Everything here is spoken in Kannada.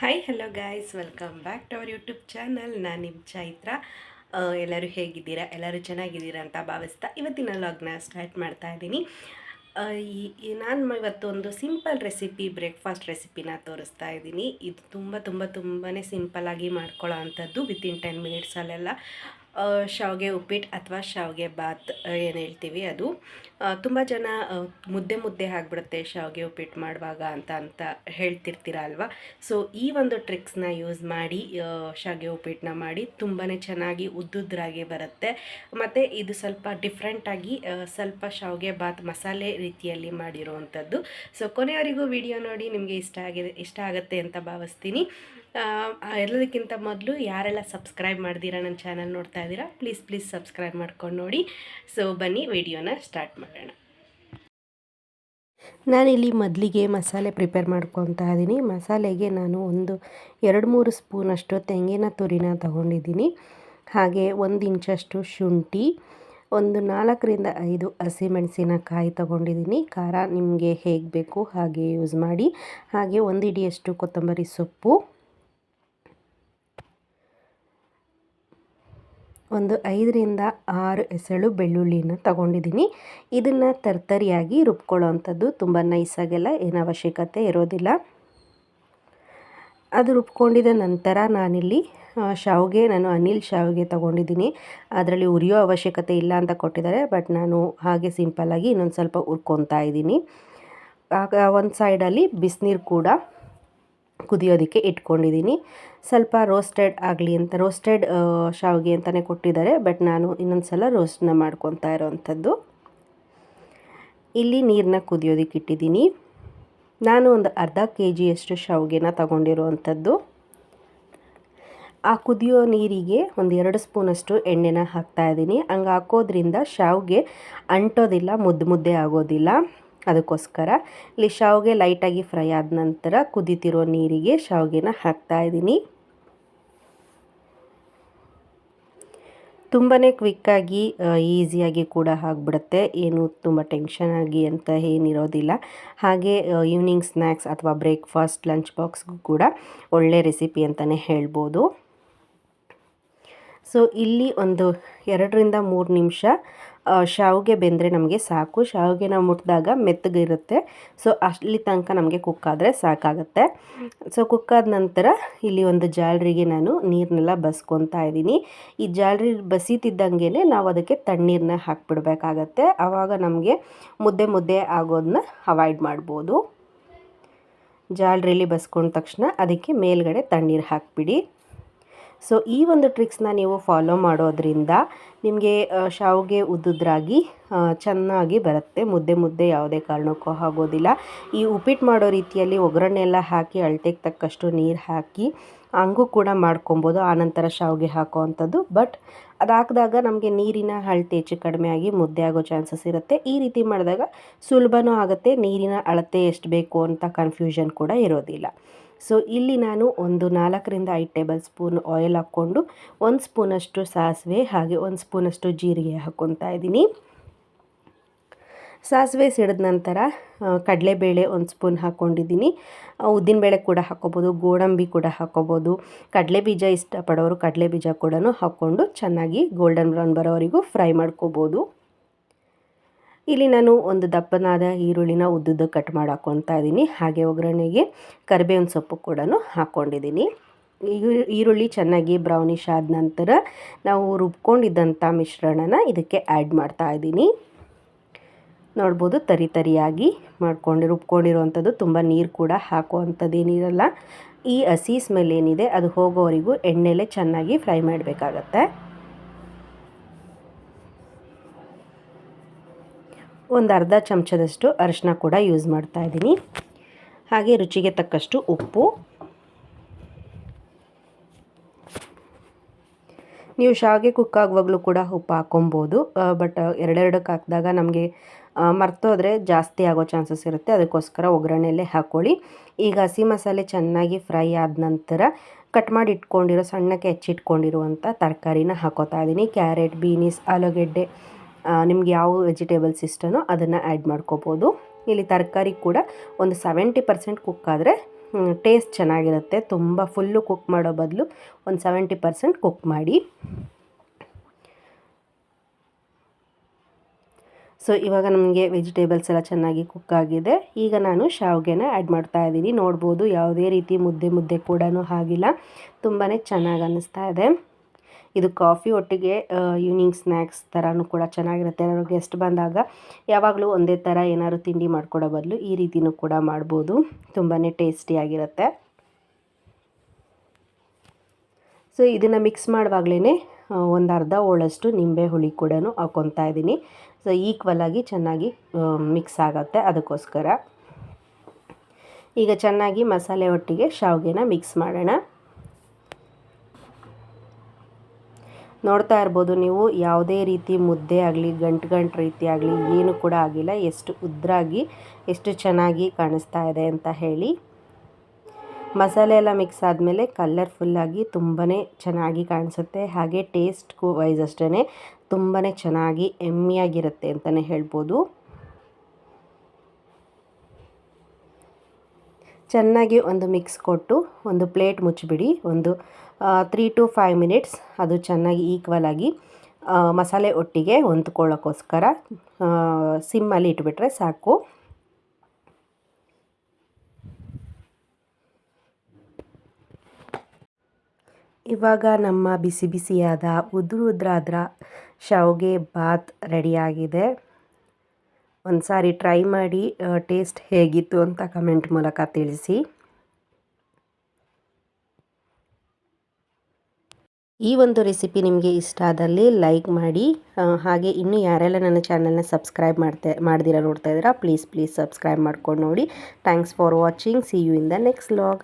Hi hello guys welcome back to our YouTube channel ನಾನು ನಿಮ್ಮ ಚೈತ್ರ. ಎಲ್ಲರೂ ಹೇಗಿದ್ದೀರಾ? ಎಲ್ಲರೂ ಚೆನ್ನಾಗಿದ್ದೀರಾ ಅಂತ ಭಾವಿಸ್ತಾ ಇವತ್ತಿನ ಲಾಗ್ನ ಸ್ಟಾರ್ಟ್ ಮಾಡ್ತಾ ಇದ್ದೀನಿ. ಈ- ನಾನು ಇವತ್ತು ಒಂದು ಸಿಂಪಲ್ ರೆಸಿಪಿ ಬ್ರೇಕ್ಫಾಸ್ಟ್ ರೆಸಿಪಿನ ತೋರಿಸ್ತಾ ಇದ್ದೀನಿ. ಇದು ತುಂಬ ತುಂಬ ತುಂಬಾ ಸಿಂಪಲ್ಲಾಗಿ ಮಾಡ್ಕೊಳ್ಳೋ ಅಂಥದ್ದು ವಿತಿನ್ ಟೆನ್ ಮಿನಿಟ್ಸಲ್ಲೆಲ್ಲ ಶಾವಿಗೆ ಉಪ್ಪಿಟ್ಟು ಅಥವಾ ಶಾವಿಗೆ ಬಾತ್ ಏನು ಹೇಳ್ತೀವಿ ಅದು. ತುಂಬ ಜನ ಮುದ್ದೆ ಮುದ್ದೆ ಆಗಿಬಿಡುತ್ತೆ ಶಾವಿಗೆ ಉಪ್ಪಿಟ್ಟು ಮಾಡುವಾಗ ಅಂತ ಅಂತ ಹೇಳ್ತಿರ್ತೀರ ಅಲ್ವಾ? ಸೊ ಈ ಒಂದು ಟ್ರಿಕ್ಸ್ನ ಯೂಸ್ ಮಾಡಿ ಶಾವಿಗೆ ಉಪ್ಪಿಟ್ಟನ್ನ ಮಾಡಿ ತುಂಬಾ ಚೆನ್ನಾಗಿ ಉದ್ದುದ್ರಾಗೆ ಬರುತ್ತೆ. ಮತ್ತು ಇದು ಸ್ವಲ್ಪ ಡಿಫ್ರೆಂಟಾಗಿ ಸ್ವಲ್ಪ ಶಾವಿಗೆ ಬಾತ್ ಮಸಾಲೆ ರೀತಿಯಲ್ಲಿ ಮಾಡಿರುವಂಥದ್ದು. ಸೊ ಕೊನೆಯವರೆಗೂ ವಿಡಿಯೋ ನೋಡಿ, ನಿಮಗೆ ಇಷ್ಟ ಆಗಿದೆ ಇಷ್ಟ ಆಗುತ್ತೆ ಅಂತ ಭಾವಿಸ್ತೀನಿ. ಎಲ್ಲದಕ್ಕಿಂತ ಮೊದಲು ಯಾರೆಲ್ಲ ಸಬ್ಸ್ಕ್ರೈಬ್ ಮಾಡ್ದಿರಾ ನನ್ನ ಚಾನಲ್ ನೋಡ್ತಾ ಇದ್ದೀರಾ ಪ್ಲೀಸ್ ಪ್ಲೀಸ್ ಸಬ್ಸ್ಕ್ರೈಬ್ ಮಾಡ್ಕೊಂಡು ನೋಡಿ. ಸೊ ಬನ್ನಿ, ವಿಡಿಯೋನ ಸ್ಟಾರ್ಟ್ ಮಾಡೋಣ. ನಾನಿಲ್ಲಿ ಮೊದಲಿಗೆ ಮಸಾಲೆ ಪ್ರಿಪೇರ್ ಮಾಡ್ಕೊತಾ ಇದ್ದೀನಿ. ಮಸಾಲೆಗೆ ನಾನು ಒಂದು ಎರಡು ಮೂರು ಸ್ಪೂನಷ್ಟು ತೆಂಗಿನ ತುರಿನ ತಗೊಂಡಿದ್ದೀನಿ. ಹಾಗೆ ಒಂದು ಇಂಚಷ್ಟು ಶುಂಠಿ, ಒಂದು ನಾಲ್ಕರಿಂದ ಐದು ಹಸಿಮೆಣಸಿನಕಾಯಿ ತಗೊಂಡಿದ್ದೀನಿ. ಖಾರ ನಿಮಗೆ ಹೇಗೆ ಬೇಕು ಹಾಗೆ ಯೂಸ್ ಮಾಡಿ. ಹಾಗೆ ಒಂದು ಇಡಿಯಷ್ಟು ಕೊತ್ತಂಬರಿ ಸೊಪ್ಪು ಒಂದು ಐದರಿಂದ ಆರು ಎಸಳು ಬೆಳ್ಳುಳ್ಳಿನ ತಗೊಂಡಿದ್ದೀನಿ. ಇದನ್ನು ತರ್ತರಿಯಾಗಿ ರುಬ್ಕೊಳ್ಳೋ ಅಂಥದ್ದು ತುಂಬ ನೈಸಾಗೆಲ್ಲ ಏನು ಅವಶ್ಯಕತೆ ಇರೋದಿಲ್ಲ. ಅದು ರುಬ್ಕೊಂಡಿದ ನಂತರ ನಾನಿಲ್ಲಿ ಶಾವಿಗೆ, ನಾನು ಅನಿಲ್ ಶಾವಿಗೆ ತಗೊಂಡಿದ್ದೀನಿ. ಅದರಲ್ಲಿ ಉರಿಯೋ ಅವಶ್ಯಕತೆ ಇಲ್ಲ ಅಂತ ಕೊಟ್ಟಿದ್ದಾರೆ ಬಟ್ ನಾನು ಹಾಗೆ ಸಿಂಪಲ್ಲಾಗಿ ಇನ್ನೊಂದು ಸ್ವಲ್ಪ ಉರ್ಕೊತಾ ಇದ್ದೀನಿ. ಆಗ ಒಂದು ಸೈಡಲ್ಲಿ ಬಿಸಿನೀರು ಕೂಡ ಕುದಿಯೋದಕ್ಕೆ ಇಟ್ಕೊಂಡಿದ್ದೀನಿ. ಸ್ವಲ್ಪ ರೋಸ್ಟೆಡ್ ಆಗಲಿ ಅಂತ ರೋಸ್ಟೆಡ್ ಶಾವಿಗೆ ಅಂತಲೇ ಕೊಟ್ಟಿದ್ದಾರೆ ಬಟ್ ನಾನು ಇನ್ನೊಂದು ಸಲ ರೋಸ್ಟ್ನ ಮಾಡ್ಕೊತಾ ಇರೋವಂಥದ್ದು ಇಲ್ಲಿ ನೀರನ್ನ ಕುದಿಯೋದಕ್ಕೆ ಇಟ್ಟಿದ್ದೀನಿ. ನಾನು ಒಂದು ಅರ್ಧ ಕೆ ಜಿಯಷ್ಟು ಶಾವಿಗೆನ ತಗೊಂಡಿರುವಂಥದ್ದು ಆ ಕುದಿಯೋ ನೀರಿಗೆ ಒಂದು ಎರಡು ಸ್ಪೂನಷ್ಟು ಎಣ್ಣೆನ ಹಾಕ್ತಾ ಇದ್ದೀನಿ. ಹಂಗೆ ಹಾಕೋದ್ರಿಂದ ಶಾವಿಗೆ ಅಂಟೋದಿಲ್ಲ, ಮುದ್ದು ಮುದ್ದೆ ಆಗೋದಿಲ್ಲ. ಅದಕ್ಕೋಸ್ಕರ ಇಲ್ಲಿ ಶಾವಿಗೆ ಲೈಟಾಗಿ ಫ್ರೈ ಆದ ನಂತರ ಕುದೀತಿರೋ ನೀರಿಗೆ ಶಾವಿಗೆನ ಹಾಕ್ತಾ ಇದ್ದೀನಿ. ತುಂಬಾ ಕ್ವಿಕ್ಕಾಗಿ ಈಸಿಯಾಗಿ ಕೂಡ ಆಗಿಬಿಡುತ್ತೆ. ಏನು ತುಂಬ ಟೆನ್ಷನ್ ಆಗಿ ಅಂತ ಏನಿರೋದಿಲ್ಲ. ಹಾಗೆ ಈವ್ನಿಂಗ್ ಸ್ನ್ಯಾಕ್ಸ್ ಅಥವಾ ಬ್ರೇಕ್ಫಾಸ್ಟ್ ಲಂಚ್ ಬಾಕ್ಸ್ಗೂ ಕೂಡ ಒಳ್ಳೆ ರೆಸಿಪಿ ಅಂತಲೇ ಹೇಳ್ಬೋದು. ಸೊ ಇಲ್ಲಿ ಒಂದು ಎರಡರಿಂದ ಮೂರು ನಿಮಿಷ ಶಾವಿಗೆ ಬೆಂದರೆ ನಮಗೆ ಸಾಕು. ಶಾವಿಗೆನ ಮುಟ್ಟಿದಾಗ ಮೆತ್ತಗಿರುತ್ತೆ ಸೊ ಅಲ್ಲಿ ತನಕ ನಮಗೆ ಕುಕ್ಕಾದರೆ ಸಾಕಾಗುತ್ತೆ. ಸೊ ಕುಕ್ಕಾದ ನಂತರ ಇಲ್ಲಿ ಒಂದು ಜಾಲರಿಗೆ ನಾನು ನೀರನ್ನೆಲ್ಲ ಬಸ್ಕೊತಾ ಇದ್ದೀನಿ. ಈ ಜಾಲರಿ ಬಸೀತಿದ್ದಂಗೆ ನಾವು ಅದಕ್ಕೆ ತಣ್ಣೀರನ್ನ ಹಾಕ್ಬಿಡ್ಬೇಕಾಗತ್ತೆ. ಆವಾಗ ನಮಗೆ ಮುದ್ದೆ ಮುದ್ದೆ ಆಗೋದನ್ನ ಅವಾಯ್ಡ್ ಮಾಡ್ಬೋದು. ಜಾಲರಿಲಿ ಬಸ್ಕೊಂಡ ತಕ್ಷಣ ಅದಕ್ಕೆ ಮೇಲ್ಗಡೆ ತಣ್ಣೀರು ಹಾಕ್ಬಿಡಿ. ಸೊ ಈ ಒಂದು ಟ್ರಿಕ್ಸ್ನ ನೀವು ಫಾಲೋ ಮಾಡೋದ್ರಿಂದ ನಿಮಗೆ ಶಾವಿಗೆ ಉದ್ದುದ್ರಾಗಿ ಚೆನ್ನಾಗಿ ಬರುತ್ತೆ. ಮುದ್ದೆ ಮುದ್ದೆ ಯಾವುದೇ ಕಾರಣಕ್ಕೂ ಆಗೋದಿಲ್ಲ. ಈ ಉಪ್ಪಿಟ್ಟು ಮಾಡೋ ರೀತಿಯಲ್ಲಿ ಒಗ್ಗರಣೆ ಎಲ್ಲ ಹಾಕಿ ಅಳತೆಗೆ ತಕ್ಕಷ್ಟು ನೀರು ಹಾಕಿ, ಹಂಗೂ ಕೂಡ ಮಾಡ್ಕೊಬೋದು. ಆನಂತರ ಶಾವಿಗೆ ಹಾಕೋ ಅಂಥದ್ದು ಬಟ್ ಅದು ನಮಗೆ ನೀರಿನ ಅಳತೆ ಹೆಚ್ಚು ಕಡಿಮೆ ಆಗಿ ಮುದ್ದೆ ಆಗೋ ಚಾನ್ಸಸ್ ಇರುತ್ತೆ. ಈ ರೀತಿ ಮಾಡಿದಾಗ ಸುಲಭನೂ ಆಗುತ್ತೆ. ನೀರಿನ ಅಳತೆ ಎಷ್ಟು ಬೇಕು ಅಂತ ಕನ್ಫ್ಯೂಷನ್ ಕೂಡ ಇರೋದಿಲ್ಲ. ಸೊ ಇಲ್ಲಿ ನಾನು ಒಂದು ನಾಲ್ಕರಿಂದ ಐದು ಟೇಬಲ್ ಸ್ಪೂನ್ ಆಯಿಲ್ ಹಾಕ್ಕೊಂಡು ಒಂದು ಸ್ಪೂನಷ್ಟು ಸಾಸಿವೆ ಹಾಗೆ ಒಂದು ಸ್ಪೂನಷ್ಟು ಜೀರಿಗೆ ಹಾಕ್ಕೊತಾ ಇದ್ದೀನಿ. ಸಾಸಿವೆ ಸಿಡಿದ ನಂತರ ಕಡಲೆಬೇಳೆ ಒಂದು ಸ್ಪೂನ್ ಹಾಕ್ಕೊಂಡಿದ್ದೀನಿ. ಉದ್ದಿನಬೇಳೆ ಕೂಡ ಹಾಕ್ಕೋಬೋದು, ಗೋಡಂಬಿ ಕೂಡ ಹಾಕ್ಕೋಬೋದು. ಕಡಲೆ ಬೀಜ ಇಷ್ಟಪಡೋರು ಕಡಲೆ ಬೀಜ ಕೂಡ ಹಾಕ್ಕೊಂಡು ಚೆನ್ನಾಗಿ ಗೋಲ್ಡನ್ ಬ್ರೌನ್ ಬರೋವರೆಗೂ ಫ್ರೈ ಮಾಡ್ಕೋಬೋದು. ಇಲ್ಲಿ ನಾನು ಒಂದು ದಪ್ಪನಾದ ಈರುಳ್ಳಿನ ಉದ್ದುದ್ದು ಕಟ್ ಮಾಡಿ ಇದ್ದೀನಿ. ಹಾಗೆ ಒಗ್ಗರಣೆಗೆ ಕರಿಬೇವಿನ ಸೊಪ್ಪು ಕೂಡ ಹಾಕ್ಕೊಂಡಿದ್ದೀನಿ ಈರು- ಈರುಳ್ಳಿ ಚೆನ್ನಾಗಿ ಬ್ರೌನಿಶ್ ಆದ ನಂತರ ನಾವು ರುಬ್ಕೊಂಡಿದ್ದಂಥ ಮಿಶ್ರಣನ ಇದಕ್ಕೆ ಆ್ಯಡ್ ಮಾಡ್ತಾ ಇದ್ದೀನಿ. ನೋಡ್ಬೋದು ತರಿ ತರಿಯಾಗಿ ಮಾಡ್ಕೊಂಡು ರುಬ್ಕೊಂಡಿರುವಂಥದ್ದು ತುಂಬ ನೀರು ಕೂಡ ಹಾಕುವಂಥದ್ದೇನಿರಲ್ಲ ಈ ಹಸಿ ಸ್ಮೆಲ್ ಏನಿದೆ ಅದು ಹೋಗೋವರೆಗೂ ಎಣ್ಣೆಲೆ ಚೆನ್ನಾಗಿ ಫ್ರೈ ಮಾಡಬೇಕಾಗತ್ತೆ. ಒಂದು ಅರ್ಧ ಚಮಚದಷ್ಟು ಅರಿಶಿನ ಕೂಡ ಯೂಸ್ ಮಾಡ್ತಾ ಇದ್ದೀನಿ. ಹಾಗೆ ರುಚಿಗೆ ತಕ್ಕಷ್ಟು ಉಪ್ಪು. ನೀವು ಶಾವಿಗೆ ಕುಕ್ ಆಗುವಾಗಲೂ ಕೂಡ ಉಪ್ಪು ಹಾಕೊಬೋದು ಬಟ್ ಎರಡೆರಡಕ್ಕೆ ಹಾಕಿದಾಗ ನಮಗೆ ಮರ್ತೋದ್ರೆ ಜಾಸ್ತಿ ಆಗೋ ಚಾನ್ಸಸ್ ಇರುತ್ತೆ. ಅದಕ್ಕೋಸ್ಕರ ಒಗ್ಗರಣೆಯಲ್ಲೇ ಹಾಕ್ಕೊಳ್ಳಿ ಈಗ ಹಸಿ ಮಸಾಲೆ ಚೆನ್ನಾಗಿ ಫ್ರೈ ಆದ ನಂತರ ಕಟ್ ಮಾಡಿ ಇಟ್ಕೊಂಡಿರೋ ಸಣ್ಣಕ್ಕೆ ಹೆಚ್ಚಿಟ್ಕೊಂಡಿರುವಂಥ ತರಕಾರಿನ ಹಾಕೋತಾ ಇದ್ದೀನಿ. ಕ್ಯಾರೆಟ್ ಬೀನಿಸ್ ಆಲೂಗೆಡ್ಡೆ ನಿಮ್ಗೆ ಯಾವ ವೆಜಿಟೇಬಲ್ಸ್ ಇಷ್ಟನೋ ಅದನ್ನು ಆ್ಯಡ್ ಮಾಡ್ಕೋಬೋದು. ಇಲ್ಲಿ ತರಕಾರಿ ಕೂಡ ಒಂದು ಸೆವೆಂಟಿ ಪರ್ಸೆಂಟ್ ಕುಕ್ ಆದರೆ ಟೇಸ್ಟ್ ಚೆನ್ನಾಗಿರುತ್ತೆ. ತುಂಬ ಫುಲ್ಲು ಕುಕ್ ಮಾಡೋ ಬದಲು ಒಂದು ಸೆವೆಂಟಿ ಪರ್ಸೆಂಟ್ ಕುಕ್ ಮಾಡಿ. ಸೊ ಇವಾಗ ನಮಗೆ ವೆಜಿಟೇಬಲ್ಸ್ ಎಲ್ಲ ಚೆನ್ನಾಗಿ ಕುಕ್ ಆಗಿದೆ. ಈಗ ನಾನು ಶಾವಿಗೆನ ಆ್ಯಡ್ ಮಾಡ್ತಾ ಇದ್ದೀನಿ. ನೋಡ್ಬೋದು ಯಾವುದೇ ರೀತಿ ಮುದ್ದೆ ಮುದ್ದೆ ಕೂಡ ಆಗಿಲ್ಲ. ತುಂಬಾ ಚೆನ್ನಾಗಿ ಅನ್ನಿಸ್ತಾ ಇದೆ. ಇದು ಕಾಫಿ ಒಟ್ಟಿಗೆ ಈವ್ನಿಂಗ್ ಸ್ನ್ಯಾಕ್ಸ್ ಥರನೂ ಕೂಡ ಚೆನ್ನಾಗಿರುತ್ತೆ. ಏನಾದ್ರು ಗೆಸ್ಟ್ ಬಂದಾಗ ಯಾವಾಗಲೂ ಒಂದೇ ಥರ ಏನಾದ್ರು ತಿಂಡಿ ಮಾಡ್ಕೊಡೋ ಬದಲು ಈ ರೀತಿಯೂ ಕೂಡ ಮಾಡ್ಬೋದು. ತುಂಬಾ ಟೇಸ್ಟಿಯಾಗಿರುತ್ತೆ ಸೊ ಇದನ್ನು ಮಿಕ್ಸ್ ಮಾಡುವಾಗಲೇ ಒಂದು ಅರ್ಧ ಹೋಳಷ್ಟು ನಿಂಬೆ ಹುಳಿ ಕೂಡ ಹಾಕ್ಕೊತಾ ಇದ್ದೀನಿ. ಸೊ ಈಕ್ವಲ್ ಆಗಿ ಚೆನ್ನಾಗಿ ಮಿಕ್ಸ್ ಆಗುತ್ತೆ ಅದಕ್ಕೋಸ್ಕರ. ಈಗ ಚೆನ್ನಾಗಿ ಮಸಾಲೆ ಒಟ್ಟಿಗೆ ಶಾವಿಗೆನ ಮಿಕ್ಸ್ ಮಾಡೋಣ. ನೋಡ್ತಾ ಇರ್ಬೋದು ನೀವು, ಯಾವುದೇ ರೀತಿ ಮುದ್ದೆ ಆಗಲಿ, ಗಂಟು ಗಂಟು ರೀತಿ ಆಗಲಿ, ಏನು ಕೂಡ ಆಗಿಲ್ಲ. ಎಷ್ಟು ಉದ್ರಾಗಿ, ಎಷ್ಟು ಚೆನ್ನಾಗಿ ಕಾಣಿಸ್ತಾ ಇದೆ ಅಂತ ಹೇಳಿ. ಮಸಾಲೆ ಎಲ್ಲ ಮಿಕ್ಸ್ ಆದಮೇಲೆ ಕಲರ್ಫುಲ್ಲಾಗಿ ತುಂಬಾ ಚೆನ್ನಾಗಿ ಕಾಣಿಸುತ್ತೆ. ಹಾಗೆ ಟೇಸ್ಟ್ ವೈಸ್ ಅಷ್ಟೇ ತುಂಬಾ ಚೆನ್ನಾಗಿ, ಎಮ್ಮಿಯಾಗಿರುತ್ತೆ ಅಂತಲೇ ಹೇಳ್ಬೋದು. ಚೆನ್ನಾಗಿ ಒಂದು ಮಿಕ್ಸ್ ಕೊಟ್ಟು ಒಂದು ಪ್ಲೇಟ್ ಮುಚ್ಚಿಬಿಡಿ. ಒಂದು ತ್ರೀ ಟು ಫೈವ್ ಮಿನಿಟ್ಸ್ ಅದು ಚೆನ್ನಾಗಿ ಈಕ್ವಲ್ ಆಗಿ ಮಸಾಲೆ ಒಟ್ಟಿಗೆ ಹೊಂದ್ಕೊಳ್ಳೋಕ್ಕೋಸ್ಕರ ಸಿಮ್ಮಲ್ಲಿ ಇಟ್ಬಿಟ್ರೆ ಸಾಕು. ಇವಾಗ ನಮ್ಮ ಬಿಸಿ ಬಿಸಿಯಾದ ಉದುರು ಉದ್ರಾದ್ರ ಶಾವಿಗೆ ಬಾತ್ ರೆಡಿಯಾಗಿದೆ ಒಂದು ಸಾರಿ ಟ್ರೈ ಮಾಡಿ ಟೇಸ್ಟ್ ಹೇಗಿತ್ತು ಅಂತ ಕಮೆಂಟ್ ಮೂಲಕ ತಿಳಿಸಿ. ಈ ಒಂದು ರೆಸಿಪಿ ನಿಮಗೆ ಇಷ್ಟ ಆದಲ್ಲಿ ಲೈಕ್ ಮಾಡಿ ಹಾಗೆ ಇನ್ನೂ ಯಾರೆಲ್ಲ ನನ್ನ ಚಾನಲ್ನ ಸಬ್ಸ್ಕ್ರೈಬ್ ಮಾಡ್ತಾ, ಮಾಡ್ದಿರ ನೋಡ್ತಾ ಇದ್ದೀರಾ ಪ್ಲೀಸ್ ಪ್ಲೀಸ್ ಸಬ್ಸ್ಕ್ರೈಬ್ ಮಾಡ್ಕೊಂಡು ನೋಡಿ. Thanks for watching see you in the next log